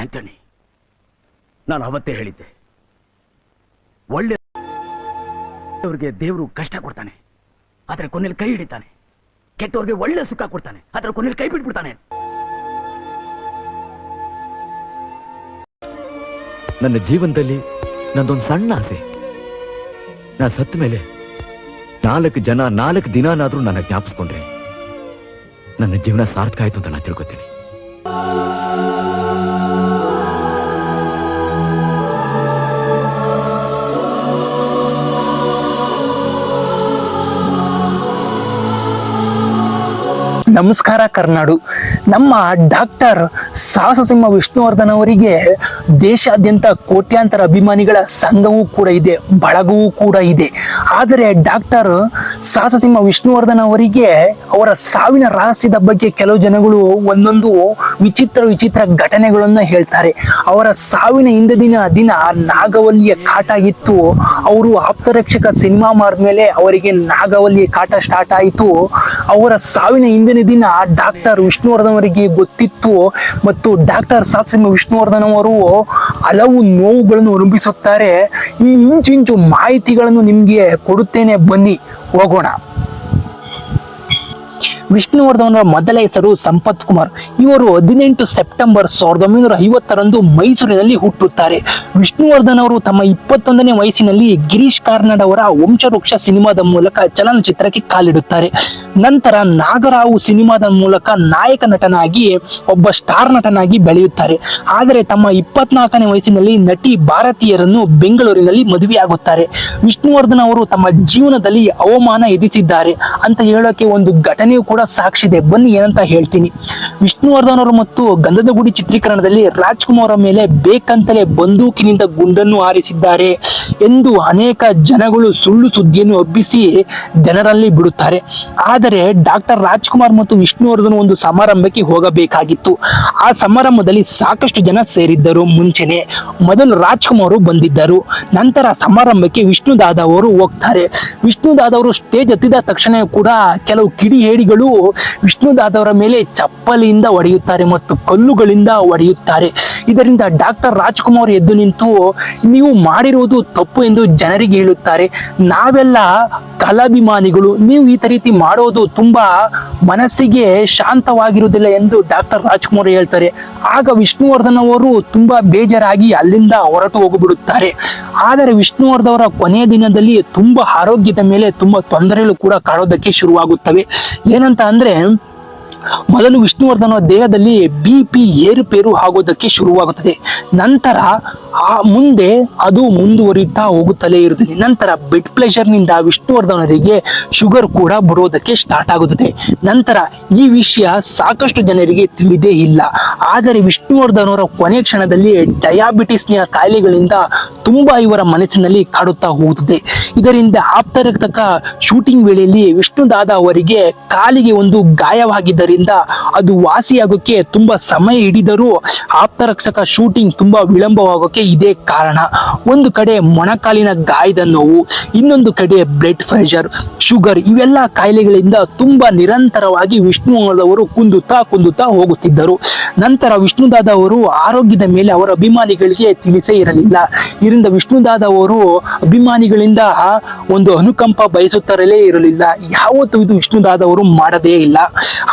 Antony, ನಾನು ಅವತ್ತೇ ಹೇಳಿದ್ದೆ. ಒಳ್ಳೆ ಅವ್ರಿಗೆ ದೇವರು ಕಷ್ಟ ಕೊಡ್ತಾನೆ, ಆದರೆ ಕೊನೆಯಲ್ಲಿ ಕೈ ಹಿಡಿತಾನೆ. ಕೆಟ್ಟವ್ರಿಗೆ ಒಳ್ಳೆ ಸುಖ ಕೊಡ್ತಾನೆ, ಆದರೆ ಕೊನೆಯಲ್ಲಿ ಕೈ ಬಿಟ್ಬಿಡ್ತಾನೆ. ನನ್ನ ಜೀವನದಲ್ಲಿ ನಂದೊಂದು ಸಣ್ಣ ಆಸೆ. ನಾ ಸತ್ತ ಮೇಲೆ ನಾಲ್ಕು ಜನ, ನಾಲ್ಕು ದಿನಾನಾದ್ರೂ ನನ್ನ ಜ್ಞಾಪಿಸ್ಕೊಂಡ್ರೆ ನನ್ನ ಜೀವನ ಸಾರ್ಥಕ ಆಯ್ತು ಅಂತ ನಾನು ತಿಳ್ಕೊತೀನಿ. ನಮಸ್ಕಾರ ಕರ್ನಾಡು. ನಮ್ಮ ಡಾಕ್ಟರ್ ಸಾಹಸಸಿಂಹ ವಿಷ್ಣುವರ್ಧನ್ ಅವರಿಗೆ ದೇಶಾದ್ಯಂತ ಕೋಟ್ಯಾಂತರ ಅಭಿಮಾನಿಗಳ ಸಂಘವೂ ಕೂಡ ಇದೆ, ಬಳಗವೂ ಕೂಡ ಇದೆ. ಆದರೆ ಡಾಕ್ಟರ್ ಸಾಹಸಸಿಂಹ ವಿಷ್ಣುವರ್ಧನ್ ಅವರಿಗೆ ಅವರ ಸಾವಿನ ರಹಸ್ಯದ ಬಗ್ಗೆ ಕೆಲವು ಜನಗಳು ಒಂದೊಂದು ವಿಚಿತ್ರ ವಿಚಿತ್ರ ಘಟನೆಗಳನ್ನು ಹೇಳ್ತಾರೆ. ಅವರ ಸಾವಿನ ಹಿಂದಿನ ದಿನ ನಾಗವಲ್ಲಿಯ ಕಾಟ ಇತ್ತು. ಅವರು ಆಪ್ತರಕ್ಷಕ ಸಿನಿಮಾ ಮಾಡಿದ್ಮೇಲೆ ಅವರಿಗೆ ನಾಗವಲ್ಲಿಯ ಕಾಟ ಸ್ಟಾರ್ಟ್ ಆಯಿತು. ಅವರ ಸಾವಿನ ಹಿಂದಿನ ದಿನ ಡಾಕ್ಟರ್ ವಿಷ್ಣುವರ್ಧನ್ ಅವರಿಗೆ ಗೊತ್ತಿತ್ತು ಮತ್ತು ಡಾಕ್ಟರ್ ಸಾಸಿಮ ವಿಷ್ಣುವರ್ಧನ್ ಅವರು ಹಲವು ನೋವುಗಳನ್ನು ಅನುಭವಿಸುತ್ತಾರೆ. ಈ ಇಂಚಿಂಚು ಮಾಹಿತಿಗಳನ್ನು ನಿಮಗೆ ಕೊಡುತ್ತೇನೆ. ಬನ್ನಿ, ಹೋಗೋಣ. ವಿಷ್ಣುವರ್ಧನ್ ಮೊದಲ ಹೆಸರು ಸಂಪತ್ ಕುಮಾರ್. ಇವರು ಹದಿನೆಂಟು ಸೆಪ್ಟೆಂಬರ್ ಸಾವಿರದ ಒಂಬೈನೂರ ಐವತ್ತರಂದು ಮೈಸೂರಿನಲ್ಲಿ ಹುಟ್ಟುತ್ತಾರೆ. ವಿಷ್ಣುವರ್ಧನ್ ಅವರು ತಮ್ಮ ಇಪ್ಪತ್ತೊಂದನೇ ವಯಸ್ಸಿನಲ್ಲಿ ಗಿರೀಶ್ ಕಾರ್ನಾಡ್ ಅವರ ವಂಶವೃಕ್ಷ ಸಿನಿಮಾದ ಮೂಲಕ ಚಲನಚಿತ್ರಕ್ಕೆ ಕಾಲಿಡುತ್ತಾರೆ. ನಂತರ ನಾಗರಾವು ಸಿನಿಮಾದ ಮೂಲಕ ನಾಯಕ ನಟನಾಗಿ, ಒಬ್ಬ ಸ್ಟಾರ್ ನಟನಾಗಿ ಬೆಳೆಯುತ್ತಾರೆ. ಆದರೆ ತಮ್ಮ ಇಪ್ಪತ್ನಾಲ್ಕನೇ ವಯಸ್ಸಿನಲ್ಲಿ ನಟಿ ಭಾರತೀಯರನ್ನು ಬೆಂಗಳೂರಿನಲ್ಲಿ ಮದುವೆಯಾಗುತ್ತಾರೆ. ವಿಷ್ಣುವರ್ಧನ್ ಅವರು ತಮ್ಮ ಜೀವನದಲ್ಲಿ ಅವಮಾನ ಎದುರಿಸಿದ್ದಾರೆ. ಅಂತ ಹೇಳೋಕೆ ಒಂದು ಘಟನೆಯೂ ಕೂಡ ಸಾಕ್ಷಿದೆ ಬನ್ನಿ, ಏನಂತ ಹೇಳ್ತೀನಿ. ವಿಷ್ಣುವರ್ಧನ್ ಅವರು ಮತ್ತು ಗಂಧದ ಗುಡಿ ಚಿತ್ರೀಕರಣದಲ್ಲಿ ರಾಜ್ಕುಮಾರ್ ಮೇಲೆ ಬೇಕಂತಲೇ ಬಂದೂಕಿನಿಂದ ಗುಂಡನ್ನು ಹಾರಿಸಿದ್ದಾರೆ ಎಂದು ಅನೇಕ ಜನಗಳು ಸುಳ್ಳು ಸುದ್ದಿಯನ್ನು ಹಬ್ಬಿಸಿ ಜನರಲ್ಲಿ ಬಿಡುತ್ತಾರೆ. ಆದರೆ ಡಾಕ್ಟರ್ ರಾಜ್ಕುಮಾರ್ ಮತ್ತು ವಿಷ್ಣುವರ್ಧನ್ ಒಂದು ಸಮಾರಂಭಕ್ಕೆ ಹೋಗಬೇಕಾಗಿತ್ತು. ಆ ಸಮಾರಂಭದಲ್ಲಿ ಸಾಕಷ್ಟು ಜನ ಸೇರಿದ್ದರು ಮುಂಚೆನೆ. ಮೊದಲು ರಾಜ್ಕುಮಾರ್ ಬಂದಿದ್ದರು. ನಂತರ ಸಮಾರಂಭಕ್ಕೆ ವಿಷ್ಣು ದಾದ ಅವರು ಹೋಗ್ತಾರೆ. ವಿಷ್ಣು ದಾದ ಅವರು ಸ್ಟೇಜ್ ಹತ್ತಿದ ತಕ್ಷಣ ಕೂಡ ಕೆಲವು ಕಿಡಿ ಕಿಡಿಹೇಡಿಗಳು ವಿಷ್ಣು ದಾದವರ ಮೇಲೆ ಚಪ್ಪಲಿಯಿಂದ ಹೊಡೆಯುತ್ತಾರೆ ಮತ್ತು ಕಲ್ಲುಗಳಿಂದ ಹೊಡೆಯುತ್ತಾರೆ. ಇದರಿಂದ ಡಾಕ್ಟರ್ ರಾಜ್ಕುಮಾರ್ ಎದ್ದು ನಿಂತು, ನೀವು ಮಾಡಿರುವುದು ತಪ್ಪು ಎಂದು ಜನರಿಗೆ ಹೇಳುತ್ತಾರೆ. ನಾವೆಲ್ಲ ಕಲಾಭಿಮಾನಿಗಳು. ನೀವು ಈ ರೀತಿ ಮಾಡೋದು ತುಂಬಾ ಮನಸ್ಸಿಗೆ ಶಾಂತವಾಗಿರುವುದಿಲ್ಲ ಎಂದು ಡಾಕ್ಟರ್ ರಾಜ್ಕುಮಾರ್ ಹೇಳ್ತಾರೆ. ಆಗ ವಿಷ್ಣುವರ್ಧನ್ ಅವರು ತುಂಬಾ ಬೇಜಾರಾಗಿ ಅಲ್ಲಿಂದ ಹೊರಟು ಹೋಗಿಬಿಡುತ್ತಾರೆ. ಆದರೆ ವಿಷ್ಣುವರ್ಧನ್ ಅವರ ಕೊನೆಯ ದಿನದಲ್ಲಿ ತುಂಬಾ ಆರೋಗ್ಯದ ಮೇಲೆ ತುಂಬಾ ತೊಂದರೆಗಳು ಕೂಡ ಕಾಡೋದಕ್ಕೆ ಶುರುವಾಗುತ್ತವೆ. ಏನಂತ ಅಂದ್ರೆ ಮೊದಲು ವಿಷ್ಣುವರ್ಧನ ದೇಹದಲ್ಲಿ ಬಿ ಪಿ ಏರುಪೇರು ಆಗೋದಕ್ಕೆ ಶುರುವಾಗುತ್ತದೆ. ನಂತರ ಆ ಮುಂದೆ ಅದು ಮುಂದುವರಿತಾ ಹೋಗುತ್ತಲೇ ಇರುತ್ತದೆ. ನಂತರ ಬೆಡ್ ಪ್ರೆಷರ್ನಿಂದ ವಿಷ್ಣುವರ್ಧನರಿಗೆ ಶುಗರ್ ಕೂಡ ಬರೋದಕ್ಕೆ ಸ್ಟಾರ್ಟ್ ಆಗುತ್ತದೆ. ನಂತರ ಈ ವಿಷಯ ಸಾಕಷ್ಟು ಜನರಿಗೆ ತಿಳಿದೇ ಇಲ್ಲ. ಆದರೆ ವಿಷ್ಣುವರ್ಧನವರ ಕೊನೆ ಕ್ಷಣದಲ್ಲಿ ಡಯಾಬಿಟಿಸ್ನ ಕಾಯಿಲೆಗಳಿಂದ ತುಂಬಾ ಇವರ ಮನಸ್ಸಿನಲ್ಲಿ ಕಾಡುತ್ತಾ ಹೋಗುತ್ತದೆ. ಇದರಿಂದ ಆಪ್ತರಕ್ತಕ ಶೂಟಿಂಗ್ ವೇಳೆಯಲ್ಲಿ ವಿಷ್ಣು ದಾದಾ ಅವರಿಗೆ ಕಾಲಿಗೆ ಒಂದು ಗಾಯವಾಗಿದ್ದರಿಂದ ಅದು ವಾಸಿಯಾಗೋಕೆ ತುಂಬಾ ಸಮಯ ಹಿಡಿದರೂ ಆಪ್ತರಕ್ಷಕ ಶೂಟಿಂಗ್ ತುಂಬಾ ವಿಳಂಬವಾಗೋಕೆ ಇದೇ ಕಾರಣ. ಒಂದು ಕಡೆ ಮೊಣಕಾಲಿನ ಗಾಯದ ನೋವು, ಇನ್ನೊಂದು ಕಡೆ ಬ್ಲಡ್ ಪ್ರೆಷರ್ ಶುಗರ್ ಇವೆಲ್ಲ ಕಾಯಿಲೆಗಳಿಂದ ತುಂಬಾ ನಿರಂತರವಾಗಿ ವಿಷ್ಣುವರ್ಧವರು ಕುಂದುತ್ತಾ ಕುಂದುತ್ತಾ ಹೋಗುತ್ತಿದ್ದರು. ನಂತರ ವಿಷ್ಣುದಾದ ಅವರು ಆರೋಗ್ಯದ ಮೇಲೆ ಅವರ ಅಭಿಮಾನಿಗಳಿಗೆ ತಿಳಿಸೇ ಇರಲಿಲ್ಲ. ಇದರಿಂದ ವಿಷ್ಣುದಾದ ಅವರು ಅಭಿಮಾನಿಗಳಿಂದ ಒಂದು ಅನುಕಂಪ ಬಯಸುತ್ತರಲೇ ಇರಲಿಲ್ಲ. ಯಾವತ್ತೂ ಇದು ವಿಷ್ಣುದಾದ ಅವರು ಮಾಡದೇ ಇಲ್ಲ.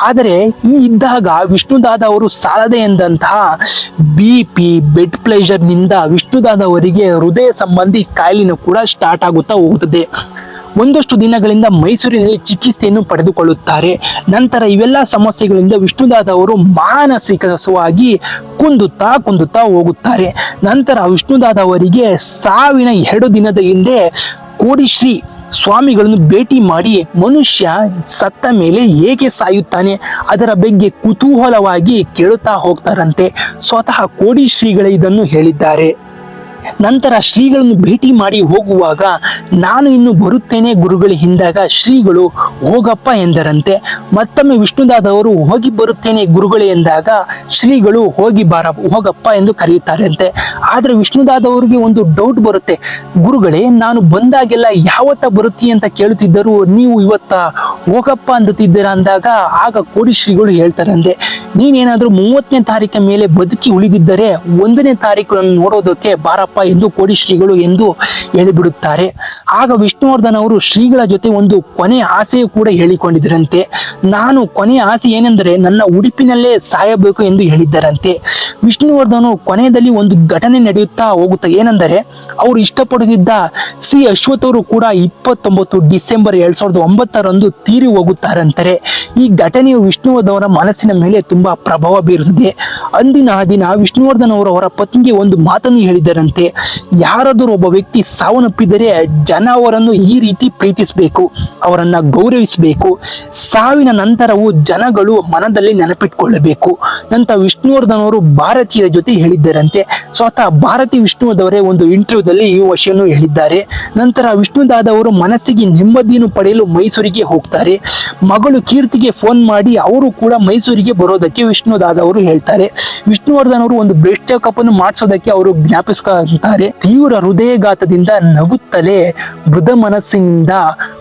ಆದರೆ ಈ ಇದ್ದಾಗ ವಿಷ್ಣುದಾದ ಅವರು ಸಾಲದೆ ಎಂದಂತಹ ಬಿ ಪಿ ಬೆಡ್ ಪ್ಲೇಜರ್ನಿಂದ ವಿಷ್ಣುದಾದ ಅವರಿಗೆ ಹೃದಯ ಸಂಬಂಧಿ ಕಾಯಿಲೆನೂ ಕೂಡ ಸ್ಟಾರ್ಟ್ ಆಗುತ್ತಾ ಹೋಗುತ್ತದೆ. ಒಂದಷ್ಟು ದಿನಗಳಿಂದ ಮೈಸೂರಿನಲ್ಲಿ ಚಿಕಿತ್ಸೆಯನ್ನು ಪಡೆದುಕೊಳ್ಳುತ್ತಾರೆ. ನಂತರ ಇವೆಲ್ಲ ಸಮಸ್ಯೆಗಳಿಂದ ವಿಷ್ಣುದಾದ ಅವರು ಮಾನಸಿಕವಾಗಿ ಕುಂದುತ್ತಾ ಕುಂದುತ್ತಾ ಹೋಗುತ್ತಾರೆ. ನಂತರ ವಿಷ್ಣುದಾದ ಅವರಿಗೆ ಸಾವಿನ ಎರಡು ದಿನದ ಹಿಂದೆ ಕೋಡಿಶ್ರೀ ಸ್ವಾಮಿಗಳನ್ನು ಭೇಟಿ ಮಾಡಿ ಮನುಷ್ಯ ಸತ್ತ ಮೇಲೆ ಹೇಗೆ ಸಾಯುತ್ತಾನೆ ಅದರ ಬಗ್ಗೆ ಕುತೂಹಲವಾಗಿ ಕೇಳುತ್ತಾ ಹೋಗ್ತಾರಂತೆ. ಸ್ವತಃ ಕೋಡಿ ಶ್ರೀಗಳೇ ಇದನ್ನು ಹೇಳಿದ್ದಾರೆ. ನಂತರ ಶ್ರೀಗಳನ್ನು ಭೇಟಿ ಮಾಡಿ ಹೋಗುವಾಗ ನಾನು ಇನ್ನು ಬರುತ್ತೇನೆ ಗುರುಗಳು ಹಿಂದಾಗ ಶ್ರೀಗಳು, ಹೋಗಪ್ಪ ಎಂದರಂತೆ ಮತ್ತೊಮ್ಮೆ ವಿಷ್ಣುದಾದವರು ಹೋಗಿ ಬರುತ್ತೇನೆ ಗುರುಗಳು ಎಂದಾಗ ಶ್ರೀಗಳು ಹೋಗಿ ಬಾರ, ಹೋಗಪ್ಪ ಎಂದು ಕರೆಯುತ್ತಾರಂತೆ. ಆದ್ರೆ ವಿಷ್ಣುದಾದವರಿಗೆ ಒಂದು ಡೌಟ್ ಬರುತ್ತೆ. ಗುರುಗಳೇ, ನಾನು ಬಂದಾಗೆಲ್ಲ ಯಾವತ್ತ ಬರುತ್ತಿ ಅಂತ ಕೇಳುತ್ತಿದ್ದರು ನೀವು ಇವತ್ತ ಹೋಗಪ್ಪ ಅಂದುತ್ತಿದ್ದೀರಾ ಅಂದಾಗ ಆಗ ಕೋಡಿ ಶ್ರೀಗಳು ಹೇಳ್ತಾರಂತೆ, ನೀನೇನಾದ್ರೂ ಮೂವತ್ತನೇ ತಾರೀಕ ಮೇಲೆ ಬದುಕಿ ಉಳಿದಿದ್ದರೆ ಒಂದನೇ ತಾರೀಕು ನೋಡೋದಕ್ಕೆ ಬಾರಪ್ಪ ಎಂದು ಕೋಡಿ ಶ್ರೀಗಳು ಎಂದು ಹೇಳಿಬಿಡುತ್ತಾರೆ. ಆಗ ವಿಷ್ಣುವರ್ಧನ್ ಅವರು ಶ್ರೀಗಳ ಜೊತೆ ಒಂದು ಕೊನೆ ಆಸೆಯು ಕೂಡ ಹೇಳಿಕೊಂಡಿದ್ದರಂತೆ. ನಾನು ಕೊನೆಯ ಆಸೆ ಏನೆಂದರೆ ನನ್ನ ಉಡುಪಿನಲ್ಲೇ ಸಾಯಬೇಕು ಎಂದು ಹೇಳಿದ್ದರಂತೆ. ವಿಷ್ಣುವರ್ಧನು ಕೊನೆಯಲ್ಲಿ ಒಂದು ಘಟನೆ ನಡೆಯುತ್ತಾ ಹೋಗುತ್ತಾ ಏನೆಂದರೆ, ಅವರು ಇಷ್ಟಪಡುತ್ತಿದ್ದ ಸಿ ಅಶ್ವಥ್ ಅವರು ಕೂಡ ಇಪ್ಪತ್ತೊಂಬತ್ತು ಡಿಸೆಂಬರ್ ಎರಡ್ ಸಾವಿರದ ಒಂಬತ್ತರಂದು ತೀರಿ ಹೋಗುತ್ತಾರಂತಾರೆ. ಈ ಘಟನೆಯು ವಿಷ್ಣುವರ್ಧನ್ ಮನಸ್ಸಿನ ಮೇಲೆ ತುಂಬಾ ಪ್ರಭಾವ ಬೀರುತ್ತದೆ. ಅಂದಿನ ದಿನ ವಿಷ್ಣುವರ್ಧನ್ ಅವರು ಅವರ ಪತ್ನಿಗೆ ಒಂದು ಮಾತನ್ನು ಹೇಳಿದರಂತೆ ಯಾರಾದರೂ ಒಬ್ಬ ವ್ಯಕ್ತಿ ಸಾವನ್ನಪ್ಪಿದರೆ ಜನ ಅವರನ್ನು ಈ ರೀತಿ ಪ್ರೀತಿಸಬೇಕು, ಅವರನ್ನು ಗೌರವಿಸಬೇಕು. ಸಾವಿನ ನಂತರವೂ ಜನಗಳು ಮನದಲ್ಲಿ ನೆನಪಿಟ್ಕೊಳ್ಳಬೇಕು. ನಂತರ ವಿಷ್ಣುವರ್ಧನ್ ಅವರು ಭಾರತೀಯರ ಜೊತೆ ಹೇಳಿದ್ದರಂತೆ, ಸ್ವತಃ ಭಾರತಿ ವಿಷ್ಣುವದವರೇ ಒಂದು ಇಂಟರ್ವ್ಯೂದಲ್ಲಿ ಈ ವಿಷಯವನ್ನು ಹೇಳಿದ್ದಾರೆ. ನಂತರ ವಿಷ್ಣುದಾದ ಅವರು ಮನಸ್ಸಿಗೆ ನೆಮ್ಮದಿಯನ್ನು ಪಡೆಯಲು ಮೈಸೂರಿಗೆ ಹೋಗ್ತಾರೆ. ಮಗಳು ಕೀರ್ತಿಗೆ ಫೋನ್ ಮಾಡಿ ಅವರು ಕೂಡ ಮೈಸೂರಿಗೆ ಬರೋದಕ್ಕೆ ವಿಷ್ಣುದಾದ ಅವರು ಹೇಳ್ತಾರೆ. ವಿಷ್ಣುವರ್ಧನ್ ಅವರು ಒಂದು ಬ್ರೆಸ್ಟ್ ಚೆಕಪ್ ಅನ್ನು ಮಾಡಿಸೋದಕ್ಕೆ ಅವರು ಜ್ಞಾಪಿಸ್ತಾರೆ ತೀವ್ರ ಹೃದಯಘಾತದಿಂದ ನಗುತ್ತಲೇ ಮೃದ ಮನಸ್ಸಿನಿಂದ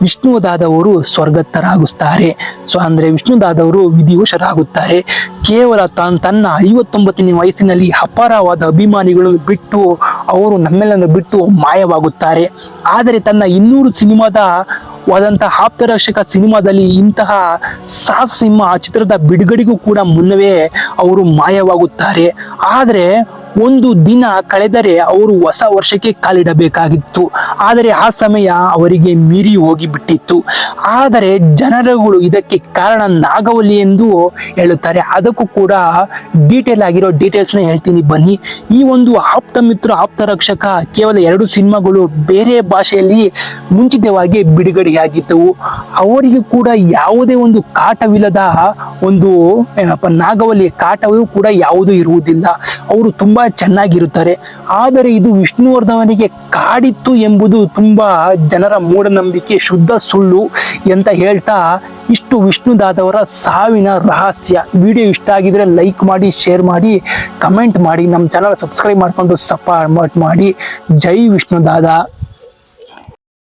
ವಿಷ್ಣುದಾದವರು ಸ್ವರ್ಗತ್ತರಾಗುತ್ತಾರೆ ಸೊ ಅಂದ್ರೆ ವಿಷ್ಣುದಾದವರು ವಿಧಿವಶರಾಗುತ್ತಾರೆ. ಕೇವಲ ತಾನು, ತನ್ನ ಐವತ್ತೊಂಬತ್ತನೇ ವಯಸ್ಸಿನಲ್ಲಿ ಅಪಾರವಾದ ಅಭಿಮಾನಿಗಳು ಬಿಟ್ಟು ಅವರು ನಮ್ಮೆಲ್ಲರನ್ನು ಬಿಟ್ಟು ಮಾಯವಾಗುತ್ತಾರೆ. ಆದರೆ ತನ್ನ ಇನ್ನೂರು ಸಿನಿಮಾದ ವಾದಂತಹ ಆಪ್ತರಕ್ಷಕ ಸಿನಿಮಾದಲ್ಲಿ ಇಂತಹ ಸಾಹಸ ಸಿಂಹ ಚಿತ್ರದ ಬಿಡುಗಡೆಗೂ ಕೂಡ ಮುನ್ನವೇ ಅವರು ಮಾಯವಾಗುತ್ತಾರೆ. ಆದರೆ ಒಂದು ದಿನ ಕಳೆದರೆ ಅವರು ಹೊಸ ವರ್ಷಕ್ಕೆ ಕಾಲಿಡಬೇಕಾಗಿತ್ತು. ಆದರೆ ಆ ಸಮಯ ಅವರಿಗೆ ಮೀರಿ ಹೋಗಿಬಿಟ್ಟಿತ್ತು. ಆದರೆ ಜನರುಗಳು ಇದಕ್ಕೆ ಕಾರಣ ನಾಗವಲ್ಲಿ ಎಂದು ಹೇಳುತ್ತಾರೆ. ಅದಕ್ಕೂ ಕೂಡ ಡೀಟೇಲ್ ಆಗಿರೋ ಡೀಟೇಲ್ಸ್ನ ಹೇಳ್ತೀನಿ. ಬನ್ನಿ. ಈ ಒಂದು ಆಪ್ತ ಮಿತ್ರ, ಆಪ್ತ ರಕ್ಷಕ ಕೇವಲ ಎರಡು ಸಿನಿಮಾಗಳು ಬೇರೆ ಭಾಷೆಯಲ್ಲಿ ಮುಂಚಿತವಾಗಿ ಬಿಡುಗಡೆಯಾಗಿದ್ದವು. ಅವರಿಗೆ ಕೂಡ ಯಾವುದೇ ಒಂದು ಕಾಟವಿಲ್ಲದ ಒಂದು ಏನಪ್ಪ, ನಾಗವಲ್ಲಿ ಕಾಟವೂ ಕೂಡ ಯಾವುದೂ ಇರುವುದಿಲ್ಲ. ಅವರು ತುಂಬಾ ಚೆನ್ನಾಗಿರುತ್ತಾರೆ. ಆದರೆ ಇದು ವಿಷ್ಣುವರ್ಧವನಿಗೆ ಕಾಡಿತ್ತು ಎಂಬುದು ತುಂಬಾ ಜನರ ಮೂಢನಂಬಿಕೆ, ಶುದ್ಧ ಸುಳ್ಳು ಅಂತ ಹೇಳ್ತಾ ಇಷ್ಟು ವಿಷ್ಣುದಾದವರ ಸಾವಿನ ರಹಸ್ಯ. ವಿಡಿಯೋ ಇಷ್ಟ ಆಗಿದ್ರೆ ಲೈಕ್ ಮಾಡಿ, ಶೇರ್ ಮಾಡಿ, ಕಮೆಂಟ್ ಮಾಡಿ. ನಮ್ಮ ಚಾನಲ್ ಸಬ್ಸ್ಕ್ರೈಬ್ ಮಾಡ್ಕೊಂಡು ಸಪೋರ್ಟ್ ಮಾಡಿ. ಜೈ ವಿಷ್ಣುದಾದ.